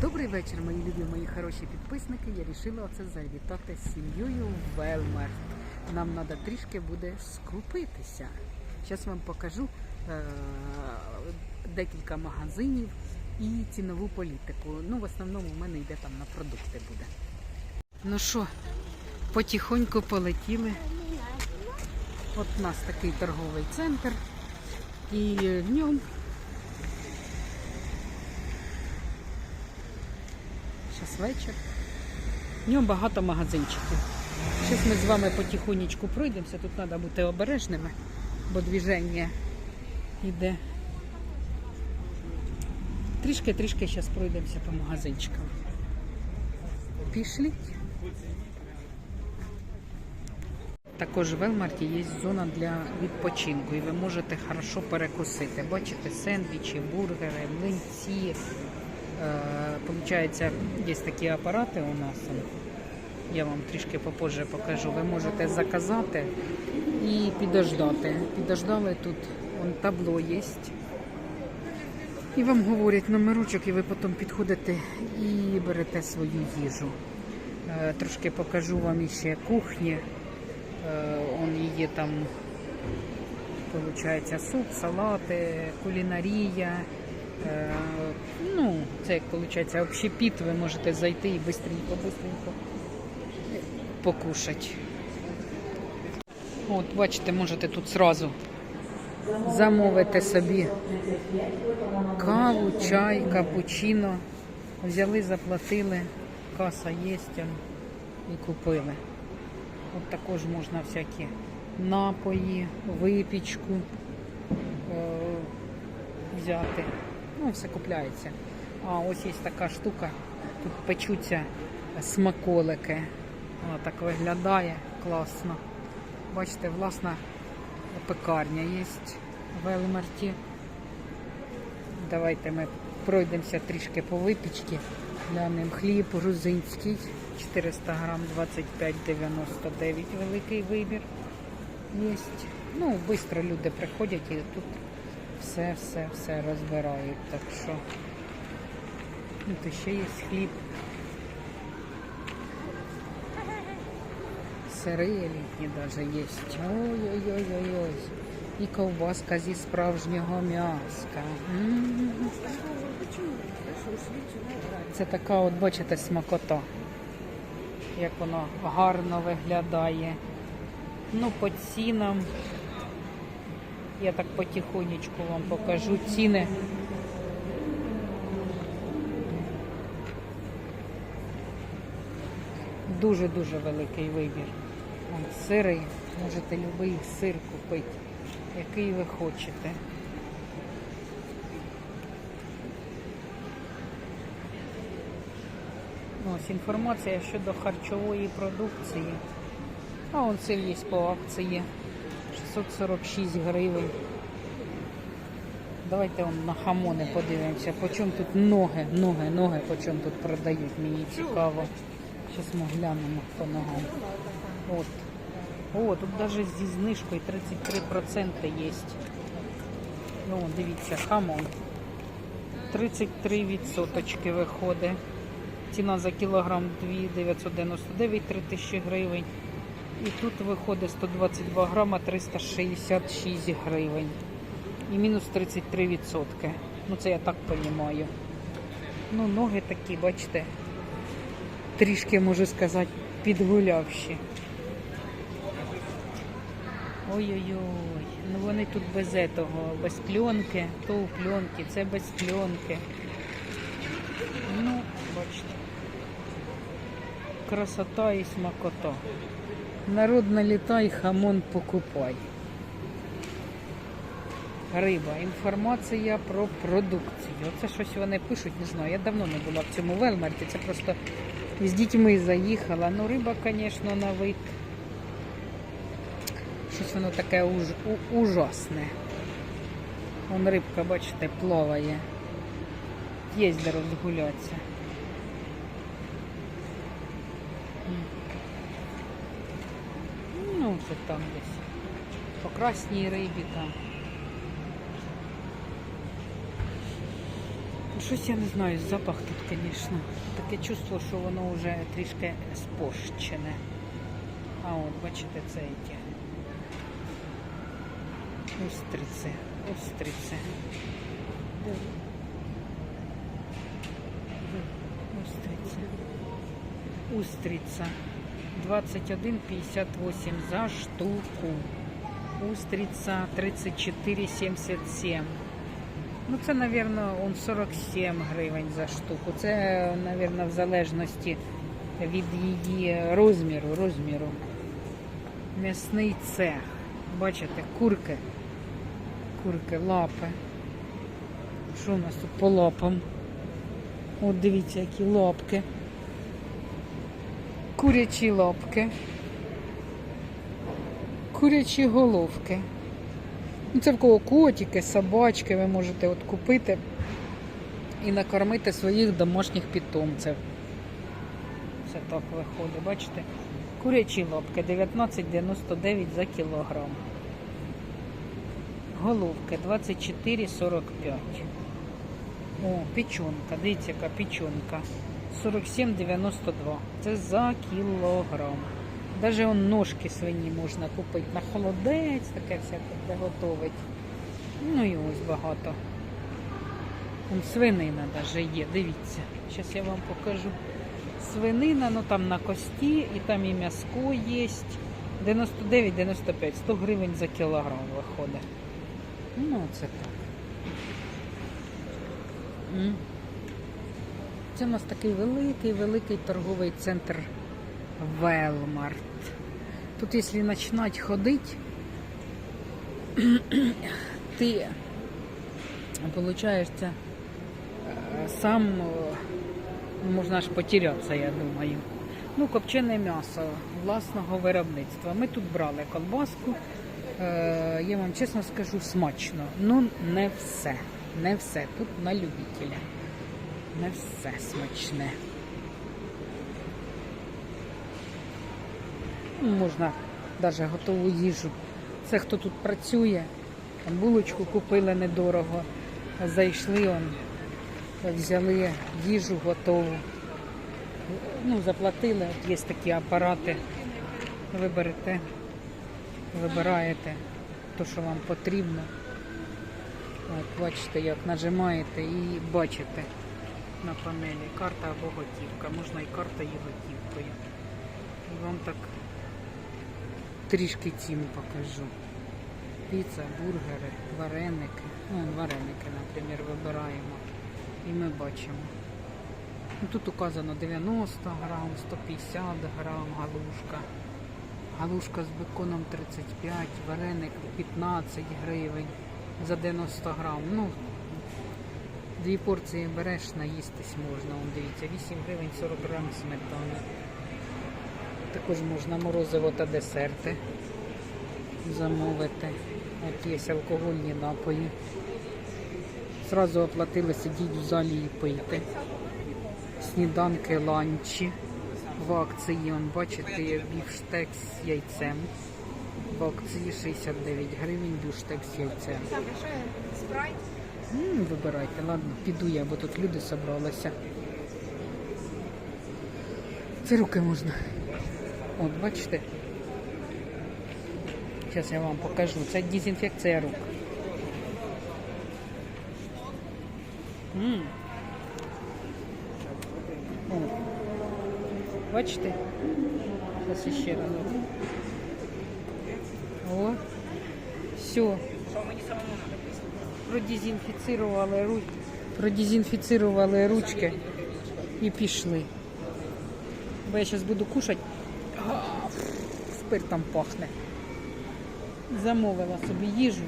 Добрий вечір, мої любі, мої хороші підписники. Я вирішила оце завітати з сім'єю в Велмарт. Нам треба трішки буде скупитися. Зараз вам покажу е- декілька магазинів і цінову політику. Ну, в основному в мене йде там на продукти буде. Ну що, потихоньку полетіли. От у нас такий торговий центр. І в ньому Вечір. В ньому багато магазинчиків. Зараз ми з вами потихонечку пройдемося. Тут треба бути обережними, бо движення йде. Трішки-трішки зараз пройдемося по магазинчикам. Пішліть. Також в Велмарті є зона для відпочинку, і ви можете хорошо перекусити. Бачите, сендвічі, бургери, млинці. Е, Получається, є такі апарати у нас. Я вам трішки попозже покажу. Ви можете заказати і підождати. Підождали тут вон, табло є. І вам говорять номерочок, і ви потім підходите і берете свою їжу. Е, Трошки покажу вам іще кухні. Е, Он є там, виходить, суп, салати, кулінарія. Е, Ну, це як виходить общепіт, ви можете зайти і бистренько, бистренько покушати. От, бачите, можете тут зразу замовити собі каву, чай, капучино. Взяли, заплатили, каса є і купили. От також можна всякі напої, випічку е, взяти. Ну, все купляється. А ось є така штука. Тут печуться смаколики. Вона так виглядає класно. Бачите, власна пекарня є в Елмарті. Давайте ми пройдемося трішки по випічці. Глянемо хліб грузинський. 400 грам 25,99 великий вибір. Є. Ну, швидко люди приходять і тут все, все, все розбирають. Так що ну, то ще є хліб. Сири літні навіть є. Ой-ой-ой-ой-ой. І ковбаска зі справжнього м'яска. Це така, от бачите, смакота. Як воно гарно виглядає. Ну, по цінам. Я так потихонечку вам покажу ціни. Дуже-дуже великий вибір. Вон сири, можете будь-який сир купити, який ви хочете. Ось інформація щодо харчової продукції. А он сир є по акції. 646 гривень. Давайте он на хамони подивимося. По чому тут ноги, ноги, ноги, по чому тут продають, мені цікаво. Зараз ми глянемо по ногам. От. О, тут навіть зі знижкою 33% є. Ну, дивіться, хамон. 33% виходить. Ціна за кілограм 2,999, 3000 гривень. І тут виходить 122 грама 366 гривень. І мінус 33%. Ну це я так розумію. Ну, ноги такі, бачите, трішки можу сказати, підгулявші. Ой-ой-ой, ну вони тут без этого, без пленки, то у пленки, це без пленки. Ну, бачите. Красота і смакота. Народ налітай, хамон покупай. Риба. Інформація про продукцію. Оце щось вони пишуть, не знаю. Я давно не була в цьому Велмарті. Це просто з дітьми заїхала. Ну, риба, звісно, на вид. Щось воно таке уж, у, ужасне. Вон рибка, бачите, плаває. Є де розгулятися. Ну, це там десь. По красній рибі там. Щось я не знаю, запах тут, звісно. Таке чувство, що воно вже трішки спорщене. А от, бачите, це ті. Устриці, устриці. Устриці. Устриця. 21,58 за штуку. Устриця 34,77. Ну, це, мабуть, он 47 гривень за штуку. Це, мабуть, в залежності від її розміру, розміру. М'ясний цех. Бачите, курки. Курки, лапи. Що у нас тут по лапам? От дивіться, які лапки. Курячі лапки. Курячі головки. Ну, Це в кого котики, собачки ви можете от купити і накормити своїх домашніх питомців. Це так виходить, бачите? Курячі лапки 19,99 за кілограм. Головки 24,45. О, печонка, дивіться, яка печонка. 47,92. Це за кілограм. Даже он ножки свині можна купити на холодець, таке всяке де готовить. Ну і ось багато. Вон свинина даже є, дивіться. Зараз я вам покажу. Свинина, ну там на кості, і там і м'яско є. 99-95, 100 гривень за кілограм виходить. Ну, це так. Це у нас такий великий, великий торговий центр Велмарт. Тут, якщо починати ходити, ти получаєшся е, сам е, можна аж потерятися, я думаю. Ну, копчене м'ясо власного виробництва. Ми тут брали колбаску. Е, Я вам чесно скажу, смачно. Ну, не все. Не все. Тут на любителя. Не все смачне. Можна навіть готову їжу. Це хто тут працює, там булочку купили недорого, зайшли, он, взяли їжу готову. Ну, заплатили, от є такі апарати. Ви берете, вибираєте те, що вам потрібно. От, бачите, як нажимаєте і бачите на панелі карта або готівка. Можна і карта, і готівкою. І вам так трішки ціну покажу. Піца, бургери, вареники. Ну, вареники, наприклад, вибираємо. І ми бачимо. Ну, тут указано 90 грам, 150 грам галушка. Галушка з беконом 35, вареник 15 гривень за 90 грам. Ну, дві порції береш, наїстись можна. Вон, дивіться, 8 гривень 40 грам сметани. Також можна морозиво та десерти замовити. От є алкогольні напої. Зразу оплатили, сидіть в залі і пийте. Сніданки, ланчі. В акції, он, бачите, бівштекс з яйцем. В акції 69 гривень бівштекс з яйцем. Спрайт. М, вибирайте, ладно, піду я, бо тут люди зібралися. Це руки можна. От, бачите? Зараз я вам покажу. Це дезінфекція рук. М. О. Бачите? Зараз ще разок. О. Все. Продезінфіцірували ру... продезінфіцірували ручки і пішли. Бо я зараз буду кушати. Спиртом пахне. Замовила собі їжу,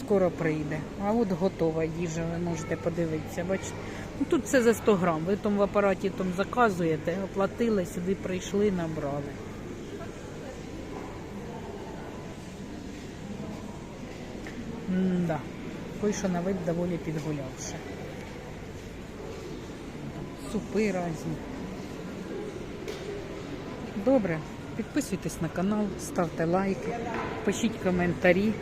скоро прийде. А от готова їжа, ви можете подивитися. Бачите? Ну, тут все за 100 грам. Ви там в апараті там заказуєте, оплатили, сюди прийшли, набрали. М-да. Кой-що на вид доволі підгулявши. Супи різні. Добре, підписуйтесь на канал, ставте лайки, пишіть коментарі.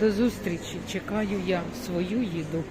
До зустрічі. Чекаю я свою їду.